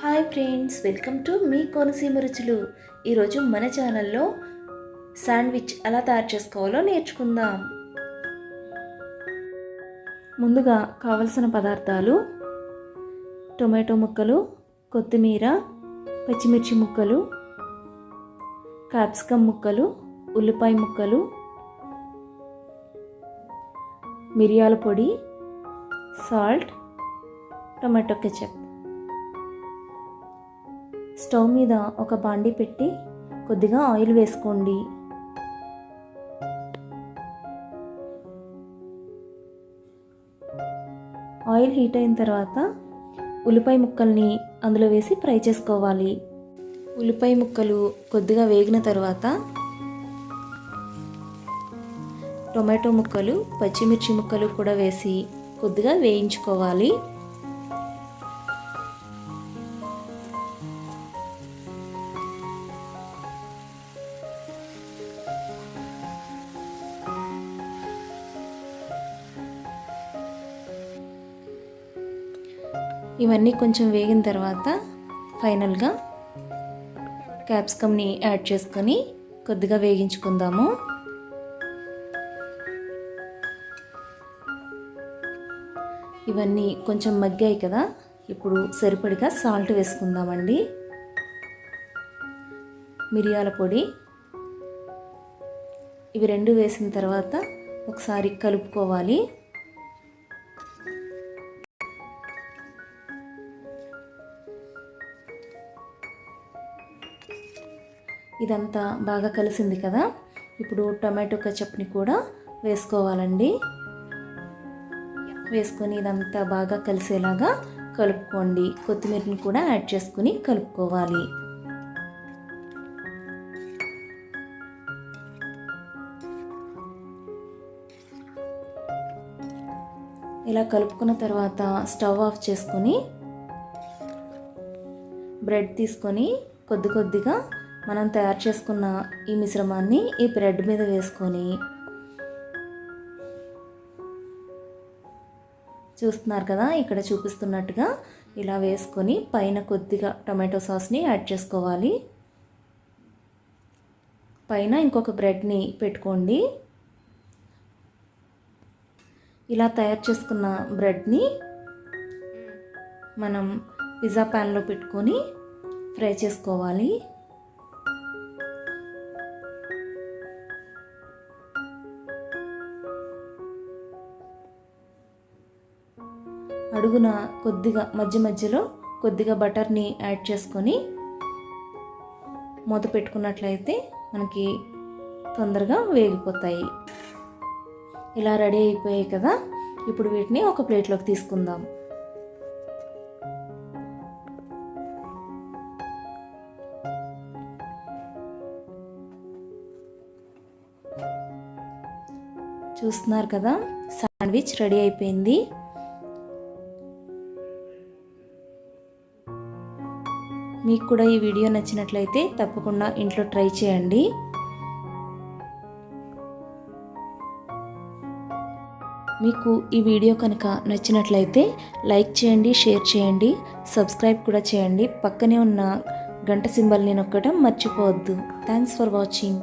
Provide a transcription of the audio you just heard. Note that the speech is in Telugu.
హాయ్ ఫ్రెండ్స్ వెల్కమ్ టు మీ కోనసీమ రుచులు. ఈరోజు మన ఛానల్లో శాండ్విచ్ ఎలా తయారు చేసుకోవాలో నేర్చుకుందాం. ముందుగా కావలసిన పదార్థాలు టొమాటో ముక్కలు కొత్తిమీర పచ్చిమిర్చి ముక్కలు క్యాప్సికమ్ ముక్కలు ఉల్లిపాయ ముక్కలు మిరియాల పొడి సాల్ట్ టొమాటో కెచప్. స్టవ్ మీద ఒక బాండి పెట్టి కొద్దిగా ఆయిల్ వేసుకోండి. ఆయిల్ హీట్ అయిన తర్వాత ఉల్లిపాయ ముక్కల్ని అందులో వేసి ఫ్రై చేసుకోవాలి. ఉల్లిపాయ ముక్కలు కొద్దిగా వేగిన తర్వాత టొమాటో ముక్కలు పచ్చిమిర్చి ముక్కలు కూడా వేసి కొద్దిగా వేయించుకోవాలి. ఇవన్నీ కొంచెం వేగిన తర్వాత ఫైనల్గా క్యాప్సికమ్ని యాడ్ చేసుకొని కొద్దిగా వేగించుకుందాము. ఇవన్నీ కొంచెం మగ్గాయి కదా ఇప్పుడు సరిపడిగా సాల్ట్ వేసుకుందామండి. మిరియాల పొడి. ఇవి రెండు వేసిన తర్వాత ఒకసారి కలుపుకోవాలి. ఇదంతా బాగా కలిసింది కదా? ఇప్పుడు టొమాటో కచప్ని కూడా వేసుకోవాలండి. వేసుకొని ఇదంతా బాగా కలిసేలాగా కలుపుకోండి. కొత్తిమీరని కూడా యాడ్ చేసుకుని కలుపుకోవాలి. ఇలా కలుపుకున్న తర్వాత స్టవ్ ఆఫ్ చేసుకొని బ్రెడ్ తీసుకొని కొద్ది కొద్దిగా మనం తయారు చేసుకున్న ఈ మిశ్రమాన్ని ఈ బ్రెడ్ మీద వేసుకొని చూస్తున్నారు కదా ఇక్కడ చూపిస్తున్నట్టుగా ఇలా వేసుకొని పైన కొద్దిగా టమాటో సాస్ని యాడ్ చేసుకోవాలి. పైన ఇంకొక బ్రెడ్ని పెట్టుకోండి. ఇలా తయారు చేసుకున్న బ్రెడ్ని మనం పిజ్జా ప్యాన్లో పెట్టుకొని ఫ్రై చేసుకోవాలి. అడుగున కొద్దిగా మధ్య మధ్యలో కొద్దిగా బటర్ని యాడ్ చేసుకొని మూత పెట్టుకున్నట్లయితే మనకి తొందరగా వేగిపోతాయి. ఇలా రెడీ అయిపోయాయి కదా? ఇప్పుడు వీటిని ఒక ప్లేట్లోకి తీసుకుందాం. చూస్తున్నారు కదా? శాండ్విచ్ రెడీ అయిపోయింది. మీకు కూడా ఈ వీడియో నచ్చినట్లయితే తప్పకుండా ఇంట్లో ట్రై చేయండి. మీకు ఈ వీడియో కనుక నచ్చినట్లయితే లైక్ చేయండి షేర్ చేయండి సబ్స్క్రైబ్ కూడా చేయండి. పక్కనే ఉన్న గంట సింబల్ని నొక్కడం మర్చిపోవద్దు. Thanks for watching.